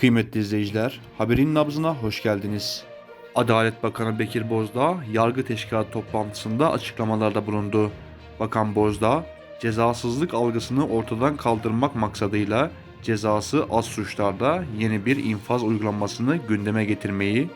Kıymetli izleyiciler, haberin nabzına hoş geldiniz. Adalet Bakanı Bekir Bozdağ, yargı teşkilatı toplantısında açıklamalarda bulundu. Bakan Bozdağ, cezasızlık algısını ortadan kaldırmak maksadıyla cezası az suçlarda yeni bir infaz uygulamasını gündeme getirmeyi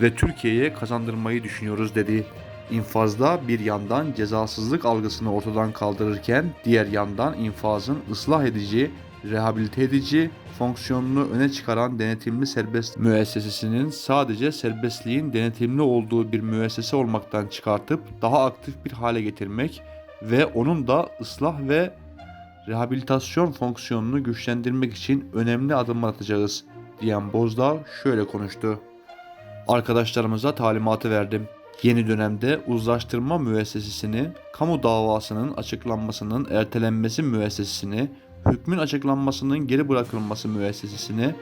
ve Türkiye'ye kazandırmayı düşünüyoruz dedi. İnfazda bir yandan cezasızlık algısını ortadan kaldırırken diğer yandan infazın ıslah edici, rehabilite edici fonksiyonunu öne çıkaran denetimli serbest müessesesinin sadece serbestliğin denetimli olduğu bir müessese olmaktan çıkartıp daha aktif bir hale getirmek ve onun da ıslah ve rehabilitasyon fonksiyonunu güçlendirmek için önemli adımlar atacağız diyen Bozdağ şöyle konuştu. Arkadaşlarımıza talimatı verdim. Yeni dönemde uzlaştırma müessesesini, kamu davasının açıklanmasının ertelenmesi müessesesini, hükmün açıklanmasının geri bırakılması müessesesini,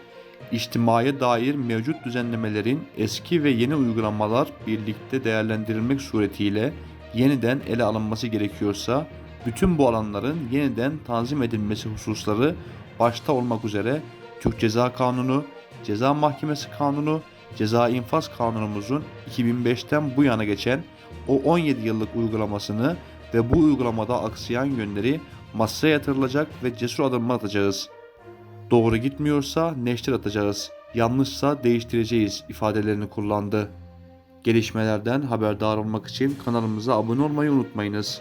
içtimaya dair mevcut düzenlemelerin eski ve yeni uygulamalar birlikte değerlendirilmek suretiyle yeniden ele alınması gerekiyorsa, bütün bu alanların yeniden tanzim edilmesi hususları başta olmak üzere Türk Ceza Kanunu, Ceza Mahkemesi Kanunu, Ceza İnfaz Kanunumuzun 2005'ten bu yana geçen o 17 yıllık uygulamasını ve bu uygulamada aksayan yönleri masaya yatırılacak ve cesur adımlar atacağız. Doğru gitmiyorsa neşter atacağız, yanlışsa değiştireceğiz ifadelerini kullandı. Gelişmelerden haberdar olmak için kanalımıza abone olmayı unutmayınız.